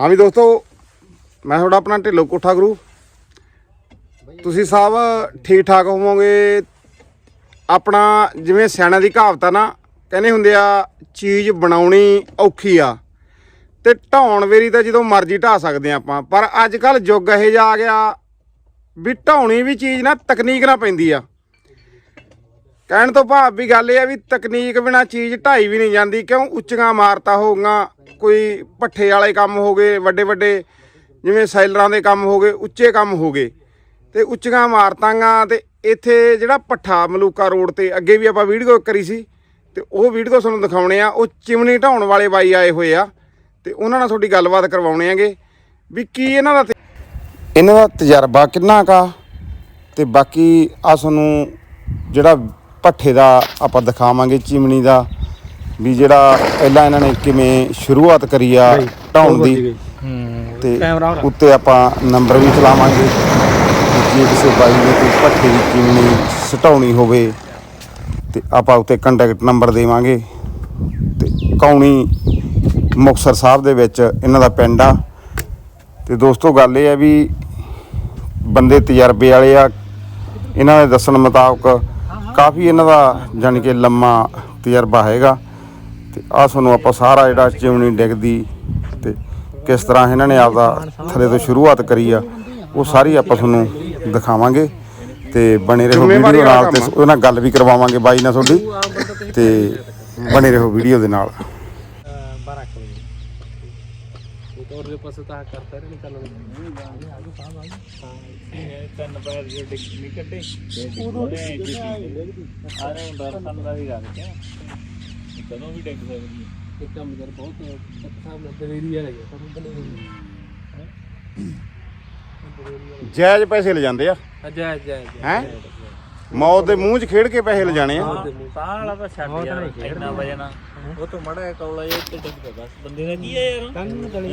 ਹਾਂ ਵੀ ਦੋਸਤੋ, ਮੈਂ ਤੁਹਾਡਾ ਆਪਣਾ ਢਿੱਲੋ ਕੋਠਾ ਗੁਰੂ। ਤੁਸੀਂ ਸਭ ਠੀਕ ਠਾਕ ਹੋਵੋਗੇ। ਆਪਣਾ ਜਿਵੇਂ ਸਿਆਣਿਆਂ ਦੀ ਕਹਾਵਤ ਆ ਨਾ, ਕਹਿੰਦੇ ਹੁੰਦੇ ਆ, ਚੀਜ਼ ਬਣਾਉਣੀ ਔਖੀ ਆ। ਤੇ ਢਾਉਣ ਵੇਰੀ ਤਾਂ ਜਦੋਂ ਮਰਜ਼ੀ ਢਾ ਸਕਦੇ ਆ ਆਪਾਂ, ਪਰ ਅੱਜ ਕੱਲ ਯੁੱਗ ਇਹੋ ਜਿਹਾ ਆ ਗਿਆ ਵੀ ਢਾਉਣੀ ਵੀ ਚੀਜ਼ ਨਾ, ਤਕਨੀਕ ਨਾਲ ਪੈਂਦੀ ਆ। ਕਹਿਣ ਤੋਂ ਭਾਵ ਵੀ ਗੱਲ ਇਹ ਆ ਵੀ ਤਕਨੀਕ ਬਿਨਾ ਚੀਜ਼ ਢਾਈ ਵੀ ਨਹੀਂ ਜਾਂਦੀ, ਕਿਉਂ ਉੱਚੀਆਂ ਇਮਾਰਤਾਂ ਹੋ ਗਈਆਂ, ਕੋਈ ਪੱਠੇ ਵਾਲੇ ਕੰਮ ਹੋ ਗਏ, ਵੱਡੇ ਵੱਡੇ ਜਿਵੇਂ ਸੈਲਰਾਂ ਦੇ ਕੰਮ ਹੋ ਗਏ, ਉੱਚੇ ਕੰਮ ਹੋ ਗਏ। ਤੇ ਉੱਚੀਆਂ ਇਮਾਰਤਾਂ ਗਾ ਤੇ ਇੱਥੇ ਜਿਹੜਾ ਪੱਠਾ ਮਲੂਕਾ ਰੋਡ ਤੇ ਅੱਗੇ ਵੀ ਆਪਾਂ ਵੀਡੀਓ ਕਰੀ ਸੀ, ਤੇ ਉਹ ਵੀਡੀਓ ਤੁਹਾਨੂੰ ਦਿਖਾਉਣੇ ਆ, ਉਹ ਚਿਮਨੀ ਢਾਉਣ ਵਾਲੇ ਬਾਈ ਆਏ ਹੋਏ ਆ, ਤੇ ਉਹਨਾਂ ਨਾਲ ਤੁਹਾਡੀ ਗੱਲਬਾਤ ਕਰਵਾਉਣੇ ਆਗੇ ਵੀ ਕੀ ਇਹਨਾਂ ਦਾ ਤੇ- ਇਹਨਾਂ ਦਾ ਤਜਰਬਾ ਕਿੰਨਾ ਕਾ ਤੇ ਬਾਕੀ ਆ ਤੁਹਾਨੂੰ ਜਿਹੜਾ ਭੱਠੇ ਦਾ ਆਪਾਂ ਦਿਖਾਵਾਂਗੇ ਚਿਮਨੀ ਦਾ ਵੀ ਜਿਹੜਾ ਪਹਿਲਾਂ ਇਹਨਾਂ ਨੇ ਕਿਵੇਂ ਸ਼ੁਰੂਆਤ ਕਰੀ ਆ ਢਾਉਣ ਦੀ। ਤੇ ਉੱਤੇ ਆਪਾਂ ਨੰਬਰ ਵੀ ਚਲਾਵਾਂਗੇ। ਜੇ ਕਿਸੇ ਬਾਈ ਨੇ ਕੋਈ ਭੱਠੇ ਦੀ ਚਿਮਨੀ ਸਟਾਉਣੀ ਹੋਵੇ ਤੇ ਆਪਾਂ ਉੱਤੇ ਕੰਟੈਕਟ ਨੰਬਰ ਦੇਵਾਂਗੇ। ਤੇ ਕੌਣੀ ਮੁਕਤਸਰ ਸਾਹਿਬ ਦੇ ਵਿੱਚ ਇਹਨਾਂ ਦਾ ਪਿੰਡ ਆ। ਤੇ ਦੋਸਤੋ ਗੱਲ ਇਹ ਆ ਵੀ ਬੰਦੇ ਤਜਰਬੇ ਵਾਲੇ ਆ। ਇਹਨਾਂ ਦੇ ਦੱਸਣ ਮੁਤਾਬਕ ਕਾਫੀ ਇਹਨਾਂ ਦਾ ਜਾਣੀ ਕਿ ਲੰਮਾ ਤਜਰਬਾ ਹੈਗਾ ਤੇ ਆ ਤੁਹਾਨੂੰ ਆਪਾਂ ਸਾਰਾ ਜਿਹੜਾ ਚਿਮਨੀ ਡਿੱਗਦੀ ਤੇ ਕਿਸ ਤਰ੍ਹਾਂ ਇਹਨਾਂ ਨੇ ਆਪਦਾ ਥੱਲੇ ਤੋਂ ਸ਼ੁਰੂਆਤ ਕਰੀ ਆ ਉਹ ਸਾਰੀ ਆਪਾਂ ਤੁਹਾਨੂੰ ਦਿਖਾਵਾਂਗੇ ਤੇ ਬਣੇ ਰਹੋ ਵੀਡੀਓ ਨਾਲ ਤੇ ਉਹਦੇ ਨਾਲ ਗੱਲ ਵੀ ਕਰਵਾਵਾਂਗੇ ਬਾਈ ਨਾਲ ਤੁਹਾਡੀ ਤੇ ਬਣੇ ਰਹੋ ਵੀਡੀਓ ਦੇ ਨਾਲ। ਬਾਰਾਂ ਕੁ ਵਜੇ। ਉਹ ਤਾਂ ਉਹਦੇ ਪਾਸੇ ਤਾਂ ਕਰਦਾ ਨਹੀਂ ਹਾਂ ਤਿੰਨ ਪੈਰ ਜੇ ਡਿੱਗ ਨਹੀਂ ਕੱਢੇ। ਉਦੋਂ ਆਰੇ ਦਰਸ਼ਨ ਦਾ ਵੀ ਗੱਲ ਕਿ ਕਦੋਂ ਵੀ ਡਿੱਗ ਸਕਦੀ ਹੈ। ਇੱਕ ਕੰਮ ਕਰ ਬਹੁਤ ਅੱਛਾ ਹੈ ਸਾਨੂੰ ਬਣੇ ਜਾਇਜ਼ ਪੈਸੇ ਲੈ ਜਾਂਦੇ ਆ। ਅਜਾ ਅਜਾ ਹੈਂ? ਮੌਤ ਦੇ ਮੂੰਹ 'ਚ ਖੇਡ ਕੇ ਪੈਸੇ ਲੈ ਜਾਣੇ ਆ। ਸਾਹ ਵਾਲਾ ਤਾਂ ਛੱਡ ਯਾਰ ਇੰਨਾ ਵਜਣਾ ਉਹ ਤੋਂ ਮੜਾ ਕੌਲਾ ਜੇ ਤੇ ਡਿੱਗ ਪਿਆ ਬਸ। ਬੰਦੇ ਦਾ ਕੀ ਹੈ ਯਾਰ? ਕੰਨ ਗਲੀ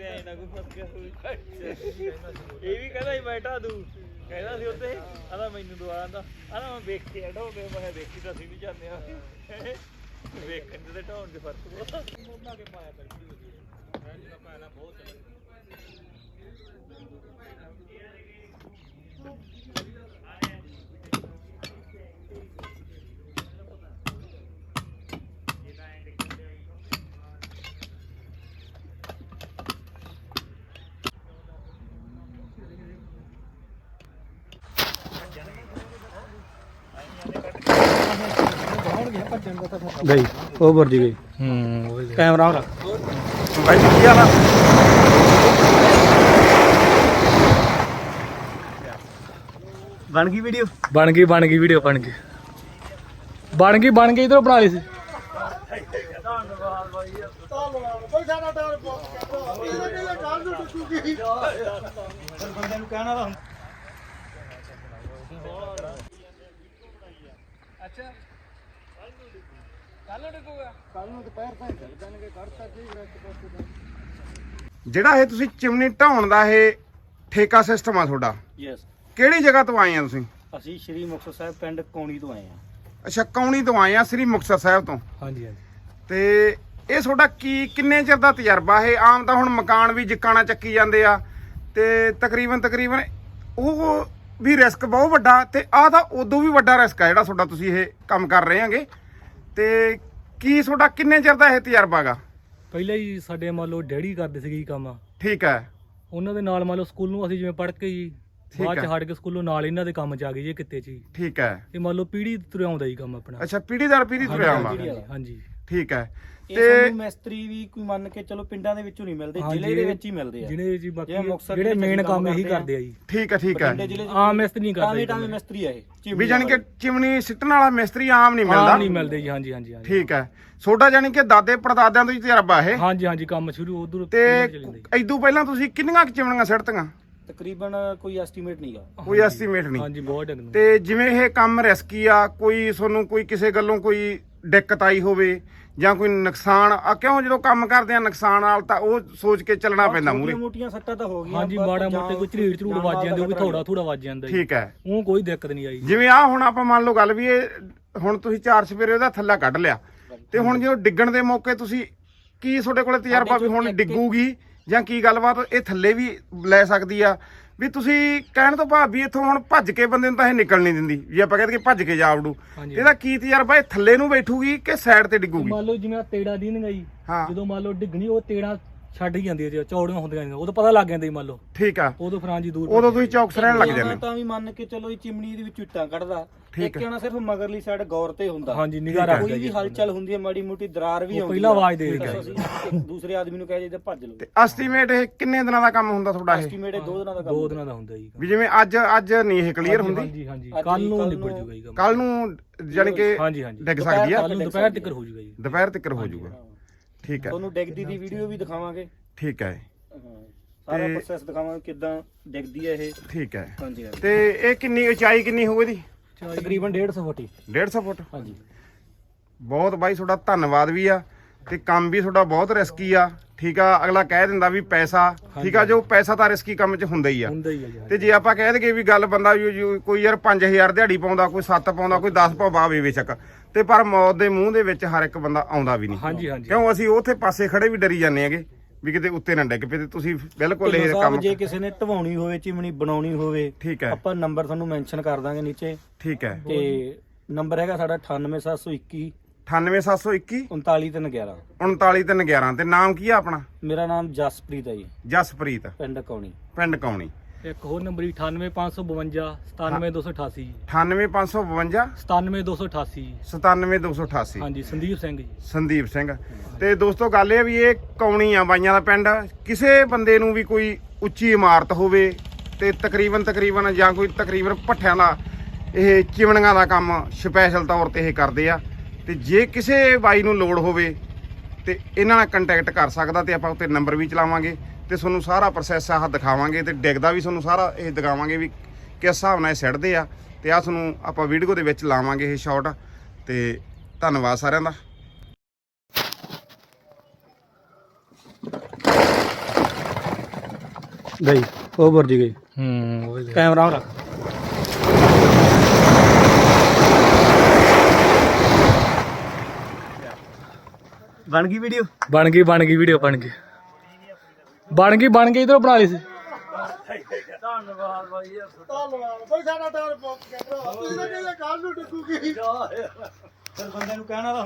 ਵਾ ਇਹ ਵੀ ਕਹਿੰਦਾ ਸੀ ਬੈਠਾ ਤੂੰ ਕਹਿੰਦਾ ਸੀ ਉੱਤੇ ਆਦਾ ਮੈਨੂੰ ਦਵਾ ਆਂਦਾ। ਆਦਾ ਮੈਂ ਵੇਖਿਆ ਢੋਕੇ ਮੈਂ ਵੇਖੀ ਤਾਂ ਸੀ ਵੀ ਜਾਂਦੇ ਆ। ਵੇਖਣ ਦੇ ਢੋਣ ਦੇ ਫ਼ਰਕ ਬਹੁਤ ਉਹਨਾਂ ਕੇ ਪਾਇਆ ਕਰ ਮੈਂ ਜਿਹੜਾ ਪਾਇਆ ਬਹੁਤ ਗਈ ਉਹ ਵਰਜੀ ਗਈ ਹੂੰ ਕੈਮਰਾ ਵਾਲਾ ਬਾਈ ਜੀ ਕੀ ਹਾਲ ਆ? ਬਣ ਗਈ ਵੀਡੀਓ ਬਣ ਗਈ ਬਣ ਗਈ ਵੀਡੀਓ ਬਣ ਗਈ। ਬਣ ਗਈ ਬਣ ਗਈ ਇਧਰੋਂ ਬਣਾ ਲਈ ਸੀ। ਬੰਦੇ ਨੂੰ ਕਹਿਣਾ ਵਾ ਜਿਹੜਾ ਇਹ ਤੁਸੀਂ ਚਿਮਨੀ ਢਾਉਣ ਦਾ ਇਹ ਠੇਕਾ ਸਿਸਟਮ ਆ ਤੁਹਾਡਾ ਯੈਸ ਕਿਹੜੀ ਜਗ੍ਹਾ ਤੋਂ ਆਏ ਆ ਤੁਸੀਂ? ਅਸੀਂ ਸ਼੍ਰੀ ਮੁਕਤਸਰ ਸਾਹਿਬ ਪਿੰਡ ਕੌਣੀ ਤੋਂ ਆਏ ਆ। ਅੱਛਾ ਕੌਣੀ ਤੋਂ ਆਏ ਆ ਸ੍ਰੀ ਮੁਕਤਸਰ ਸਾਹਿਬ ਤੋਂ? ਹਾਂਜੀ ਹਾਂਜੀ। ਤੇ ਇਹ ਤੁਹਾਡਾ ਕੀ ਕਿੰਨੇ ਚਿਰ ਦਾ ਤਜਰਬਾ? ਇਹ ਆਮ ਤਾਂ ਹੁਣ ਮਕਾਨ ਵੀ ਜਿੱਕਾਣਾ ਚੱਕੀ ਜਾਂਦੇ ਆ ਤੇ ਤਕਰੀਬਨ ਤਕਰੀਬਨ ਉਹ ਵੀ ਰਿਸਕ ਬਹੁਤ ਵੱਡਾ ਤੇ ਆਹ ਤਾਂ ਉਦੋਂ ਵੀ ਵੱਡਾ ਰਿਸਕ ਆ ਜਿਹੜਾ ਤੁਹਾਡਾ ਤੁਸੀਂ ਇਹ ਕੰਮ ਕਰ ਰਹੇ ਆਂਗੇ ਤੇ ਕੀ ਤੁਹਾਡਾ ਕਿੰਨੇ ਚਿਰ ਦਾ ਇਹ ਤਜਰਬਾ ਗਾ ਪਹਿਲਾਂ ਹੀ ਸਾਡੇ ਮੰਨ ਲਓ ਡੈਡੀ ਕਰਦੇ ਸੀਗੇ ਜੀ ਕੰਮ। ਠੀਕ ਹੈ। ਉਹਨਾਂ ਦੇ ਨਾਲ ਮੰਨ ਲਓ ਸਕੂਲ ਨੂੰ ਅਸੀਂ ਜਿਵੇਂ ਪੜ੍ਹ ਕੇ ਜੀ ਠੀਕ ਬਾਅਦ ਚ। ਹਟ ਕੇ ਸਕੂਲੋਂ ਨਾਲ ਇਹਨਾਂ ਦੇ ਕੰਮ ਚ ਆ ਗਏ ਜੀ ਕਿਤੇ ਚ ਜੀ ਠੀਕ ਹੈ। ਇਹ ਮੰਨ ਲਓ ਪੀੜੀ ਤੁਰਿਆ ਆਉਂਦਾ ਜੀ ਕੰਮ ਆਪਣਾ। ਅੱਛਾ ਪੀੜੀ ਦਰ ਪੀੜੀ ਤੁਰਿਆ ਆਉਂਦਾ ਹਾਂਜੀ। ਠੀਕ ਹੈ। ਇਹ ਤੇ ਸਾਨੂੰ ਮਿਸਤਰੀ ਵੀ ਕੋਈ ਮੰਨ ਕੇ ਚਲੋ ਪਿੰਡਾਂ ਦੇ ਵਿੱਚੋਂ ਨਹੀਂ ਮਿਲਦੇ ਜ਼ਿਲ੍ਹੇ ਦੇ ਵਿੱਚ ਹੀ ਮਿਲਦੇ ਆ। ਜਿਹੜੇ ਜੀ ਬਾਕੀ ਜਿਹੜੇ ਮੇਨ ਕੰਮ ਇਹੀ ਕਰਦੇ ਆ। ਜੀ। ਠੀਕ ਹੈ ਠੀਕ ਹੈ। ਆਮ ਮਿਸਤਰੀ ਨਹੀਂ ਕਰਦੇ ਟਾਵੇਂ। ਮਿਸਤਰੀ ਆ ਇਹ ਵੀ ਜਾਣੀ ਕਿ ਚਿਮਨੀ ਸਿੱਟਣ ਵਾਲਾ ਮਿਸਤਰੀ ਆਮ ਨਹੀਂ ਆਮ ਮਿਲਦਾ? ਨਹੀਂ ਮਿਲਦੇ ਜੀ ਹਾਂਜੀ ਹਾਂਜੀ ਠੀਕ ਹੈ। ਛੋਟਾ ਜਾਣੀ ਕਿ ਦਾਦੇ ਪੜਦਾਦਿਆਂ ਤੋਂ ਹੀ ਤਜਰਬਾ ਇਹ। ਹਾਂਜੀ ਹਾਂਜੀ ਕੰਮ ਸ਼ੁਰੂ ਉਧਰ ਤੇ ਇਦੋਂ ਪਹਿਲਾਂ ਤੁਸੀਂ ਕਿੰਨੀਆਂ ਕੁ ਚਿਮਨੀਆਂ ਸਿੱਟਤੀਆਂ? ਤਕਰੀਬਨ ਕੋਈ ਐਸਟੀਮੇਟ ਨਹੀਂਗਾ ਕੋਈ ਐਸਟੀਮੇਟ ਨਹੀਂ। ਹਾਂਜੀ ਬਹੁਤ ਡੰਗ ਤੇ ਜਿਵੇਂ ਇਹ ਕੰਮ ਰਿਸਕੀ ਆ ਕੋਈ ਤੁਹਾਨੂੰ ਕੋਈ ਕਿਸੇ ਗੱਲੋਂ ਕੋਈ ਦਿੱਕਤ ਆਈ ਹੋਵੇ ਜਾਂ ਕੋਈ ਨੁਕਸਾਨ ਆ ਕਿਉਂ ਜਦੋਂ ਕੰਮ ਕਰਦੇ ਆ ਨੁਕਸਾਨ ਨਾਲ ਤਾਂ ਉਹ ਸੋਚ ਕੇ ਚੱਲਣਾ ਪੈਂਦਾ ਮੂਰੇ ਮੋਟੀਆਂ ਸੱਟਾਂ ਤਾਂ ਹੋ ਗਈਆਂ ਹਾਂਜੀ ਪਰ ਮਾੜਾ ਮੋਟੇ ਕੋਈ ਝਰੀੜ ਝਰੂੜ ਵੱਜ ਜਾਂਦੇ ਉਹ ਵੀ ਥੋੜਾ ਥੋੜਾ ਵੱਜ ਜਾਂਦਾ ਜੀ ਠੀਕ ਹੈ। ਉਹ ਕੋਈ ਦਿੱਕਤ ਨਹੀਂ ਆਈ। ਜਿਵੇਂ ਆ ਹੁਣ ਆਪਾਂ ਮੰਨ ਲਓ ਗੱਲ ਵੀ ਇਹ ਹੁਣ ਤੁਸੀਂ ਚਾਰ ਸਵੇਰੇ ਉਹਦਾ ਥੱਲਾ ਕੱਢ ਲਿਆ ਤੇ ਹੁਣ ਜਦੋਂ ਡਿੱਗਣ ਦੇ ਮੌਕੇ ਤੁਸੀਂ ਕੀ ਤੁਹਾਡੇ ਕੋਲੇ ਤਜਰਬਾ ਵੀ ਹੁਣ ਡਿੱਗੂਗੀ ਜਾਂ ਕੀ ਗੱਲਬਾਤ ਇਹ ਥੱਲੇ ਵੀ ਲੈ ਸਕਦੀ ਆ? ਵੀ ਤੁਸੀਂ ਕਹਿਣ ਤੋਂ ਭਾਵ ਵੀ ਇੱਥੋਂ ਹੁਣ ਭੱਜ ਕੇ ਬੰਦੇ ਨੂੰ ਤਾਂ ਇਹ ਨਿਕਲ ਨਹੀਂ ਦਿੰਦੀ ਜੇ ਆਪਾਂ ਕਹਿੰਦੇ ਕਿ ਭੱਜ ਕੇ ਜਾ ਵੜੂ। ਹਾਂਜੀ। ਇਹਦਾ ਕੀ ਤਜਰਬਾ ਇਹ ਥੱਲੇ ਨੂੰ ਬੈਠੂਗੀ ਕਿ ਸਾਈਡ ਤੇ ਡਿੱਗੂਗੀ? ਮੰਨ ਲਓ ਜਿਵੇਂ ਆਹ ਤੇੜਾ ਦੀਨਗਾ ਜੀ ਹਾਂ। ਜਦੋਂ ਮੰਨ ਲਓ ਡਿੱਗਣੀ ਉਹ ਤੇੜਾ ਛੱਡ ਹੀ ਜਾਂਦੀ ਹੈ ਜੀ ਚੌੜੀਆਂ ਹੁੰਦੀਆਂ ਨੇ ਉਦੋਂ ਪਤਾ ਲੱਗ ਜਾਂਦਾ ਜੀ ਮੰਨ ਲਓ। ਠੀਕ ਆ। ਉਦੋਂ ਫਰਾਂ ਜੀ ਦੂਰ ਉਦੋਂ ਤੁਸੀਂ ਚੌਕਸ ਰਹਿਣ ਲੱਗ ਜਾਂਦੇ। ਤਾਂ ਵੀ ਮੰਨ ਕੇ ਚਲੋ ਇਹ ਚਿਮਨੀ ਦੇ ਵਿੱਚ ਇੱਟਾਂ ਕੱਢਦਾ। ਇੱਕ ਜਣਾ ਸਿਰਫ ਮਗਰਲੀ ਸਾਈਡ ਗੌਰ ਤੇ ਹੁੰਦਾ। ਹਾਂਜੀ ਨਿਗਾਹ। ਰੱਖਦਾ ਕੋਈ ਵੀ ਜੀ। ਹਲਚਲ ਹੁੰਦੀ ਹੈ ਮਾੜੀ ਮੋਟੀ ਦਰਾਰ ਵੀ ਆਉਂਦੀ ਪਹਿਲਾਂ ਆਵਾਜ਼ ਦੇ ਦਿੰਦਾ ਦੂਸਰੇ ਆਦਮੀ ਨੂੰ ਕਹਿ ਜੇ ਭੱਜ ਲਓ। ਤੇ ਐਸਟੀਮੇਟ ਇਹ ਕਿੰਨੇ ਦਿਨਾਂ ਦਾ ਕੰਮ ਹੁੰਦਾ ਤੁਹਾਡਾ ਇਹ? ਐਸਟੀਮੇਟ ਦੋ ਦਿਨਾਂ ਦਾ ਕੰਮ ਦੋ ਦਿਨਾਂ ਦਾ ਹੁੰਦਾ ਜੀ। ਵੀ ਜਿਵੇਂ ਅੱਜ ਅੱਜ ਨਹੀਂ ਇਹ ਕਲੀਅਰ ਹੁੰਦੀ। ਹਾਂਜੀ ਹਾਂਜੀ। ਅੱਜ ਕੱਲ ਨੂੰ ਨਿਬੜ ਜੂਗਾ ਜੀ ਕੰਮ। ਕੱਲ ਨੂੰ ਜਾਣੀ ਕਿ ਡਿੱਗ ਸਕਦੀ ਆ। ਦੁਪਹਿਰ ਤੱਕ ਹੋ ਜੂਗਾ ਜੀ। ਦੁਪਹਿਰ ਤੱਕ ਹੋ ਜਾਊਗਾ ਠੀਕ ਹੈ। ਤੁਹਾਨੂੰ ਡਿੱਗਦੀ ਦੀ ਵੀਡੀਓ ਵੀ ਦਿਖਾਵਾਂਗੇ। ਠੀਕ ਹੈ। ਹਾਂ, ਸਾਰਾ ਤੇ- ਪ੍ਰੋਸੈਸ ਦਿਖਾਵਾਂਗੇ ਕਿੱਦਾਂ ਡਿੱਗਦੀ ਹੈ ਇਹ। ਠੀਕ ਹੈ। ਹਾਂਜੀ ਹਾਂਜੀ। ਤੇ ਇਹ ਕਿੰਨੀ ਉਚਾਈ ਕਿੰਨੀ ਹੋਊ ਇਹਦੀ? ਤਕਰੀਬਨ 150 ਫੁੱਟ। 150 ਫੁੱਟ। ਹਾਂਜੀ। ਬਹੁਤ ਬਾਈ ਤੁਹਾਡਾ ਧੰਨਵਾਦ ਵੀ ਆ। ਤੇ ਕੰਮ ਵੀ ਤੁਹਾਡਾ ਬਹੁਤ ਰਿਸਕੀ ਆ ਠੀਕ ਆ? ਅਗਲਾ ਕਹਿ ਦਿੰਦਾ ਵੀ ਪੈਸਾ ਠੀਕ ਆ? ਜੋ ਪੈਸਾ ਤਾਂ ਰਿਸਕੀ ਕੰਮ 'ਚ ਹੁੰਦਾ ਹੀ ਆ। ਹੁੰਦਾ ਹੀ ਹੈ ਜੀ ਤੇ ਜੇ ਆਪਾਂ ਕਹਿ ਦਈਏ ਵੀ ਗੱਲ ਬੰਦਾ ਵੀ ਜੋ ਕੋਈ ਯਾਰ 5000 ਦਿਹਾੜੀ ਪਾਉਂਦਾ ਕੋਈ 7 ਪਾਉਂਦਾ ਕੋਈ 10 ਪਾਵੇ ਬੇਸ਼ੱਕ। ਤੇ ਪਰ ਮੌਤ ਦੇ ਮੂੰਹ ਦੇ ਵਿੱਚ ਹਰ ਇੱਕ ਬੰਦਾ ਆਉਂਦਾ ਵੀ ਨਹੀਂ। ਹਾਂਜੀ ਹਾਂਜੀ। ਕਿਉਂ? ਅਸੀਂ ਉੱਥੇ ਪਾਸੇ ਖੜੇ ਵੀ ਡਰੀ ਜਾਂਦੇ ਹੈਗੇ ਵੀ ਕਿਤੇ ਉੱਤੇ ਨਾ ਡਿੱਗ ਪਏ ਤੇ ਤੁਸੀਂ ਬਿਲਕੁਲ ਇਹ ਕੰਮ ਜੇ ਕਿਸੇ ਨੇ ਧਵਾਉਣੀ ਹੋਵੇ ਚਿਮਣੀ ਬਣਾਉਣੀ ਹੋਵੇ ਠੀਕ ਹੈ। ਆਪਾਂ ਨੰਬਰ ਤੁਹਾਨੂੰ ਮੈਂਸ਼ਨ ਕਰ ਦਾਂਗੇ ਨੀਚੇ। ਠੀਕ ਹੈ। ਤੇ ਨੰਬਰ ਹੈਗਾ ਸਾਡਾ 98721 98721 39311 39311 ਤੇ ਨਾਮ ਕੀ ਆ ਆਪਣਾ? ਮੇਰਾ ਨਾਮ ਜਸਪ੍ਰੀਤ ਹੈ ਜੀ। ਜਸਪ੍ਰੀਤ। ਪਿੰਡ ਕੌਣੀ। ਪਿੰਡ ਕੌਣੀ। ਇੱਕ ਹੋਰ ਨੰਬਰ 98552 97288 98552 97288 97288 ਹਾਂਜੀ ਸੰਦੀਪ ਸਿੰਘ ਜੀ। ਸੰਦੀਪ ਸਿੰਘ। ਤੇ ਦੋਸਤੋ ਗੱਲ ਇਹ ਵੀ ਇਹ ਕੌਣੀ ਆ ਬਾਈਆਂ ਦਾ ਪਿੰਡ ਕਿਸੇ ਬੰਦੇ ਨੂੰ ਵੀ ਕੋਈ ਉੱਚੀ ਇਮਾਰਤ ਹੋਵੇ ਤੇ ਤਕਰੀਬਨ ਤਕਰੀਬਨ ਜਾਂ ਕੋਈ ਤਕਰੀਬਨ ਭੱਠਿਆਂ ਦਾ ਇਹ ਚਿਮਣੀਆਂ ਦਾ ਕੰਮ ਸਪੈਸ਼ਲ ਤੌਰ ਤੇ ਇਹ ਕਰਦੇ ਆ। ਤੇ ਜੇ ਕਿਸੇ ਬਾਈ ਨੂੰ ਲੋੜ ਹੋਵੇ ਤੇ ਇਹਨਾਂ ਨਾਲ ਕੰਟੈਕਟ ਕਰ ਸਕਦਾ ਤੇ ਆਪਾਂ ਉੱਤੇ ਨੰਬਰ ਵੀ ਚਲਾਵਾਂਗੇ ਤੇ ਤੁਹਾਨੂੰ ਸਾਰਾ ਪ੍ਰੋਸੈਸ ਆਹ ਦਿਖਾਵਾਂਗੇ ਤੇ ਡਿੱਗਦਾ ਵੀ ਤੁਹਾਨੂੰ ਸਾਰਾ ਇਹ ਦਿਖਾਵਾਂਗੇ ਵੀ ਕਿਸ ਹਿਸਾਬ ਨਾਲ ਇਹ ਸਿੱਟਦੇ ਆ ਤੇ ਆ ਤੁਹਾਨੂੰ ਆਪਾਂ ਵੀਡੀਓ ਦੇ ਵਿੱਚ ਲਾਵਾਂਗੇ ਇਹ ਸ਼ਾਟ ਤੇ ਧੰਨਵਾਦ ਸਾਰਿਆਂ ਦਾ। ਗਈ ਉਹ ਵਰਜੀ ਗਈ। ਹੂੰ ਕੈਮਰਾ ਰੱਖ। ਬਣ ਗਈ ਵੀਡੀਓ ਬਣ ਗਈ ਬਣ ਗਈ ਵੀਡੀਓ ਬਣ ਗਈ। ਬਣ ਗਈ ਬਣ ਗਈ ਇਧਰੋਂ ਬਣਾ ਲਈ ਸੀ। ਧੰਨਵਾਦ ਫਿਰ ਬੰਦੇ ਨੂੰ ਕਹਿਣਾ ਤਾਂ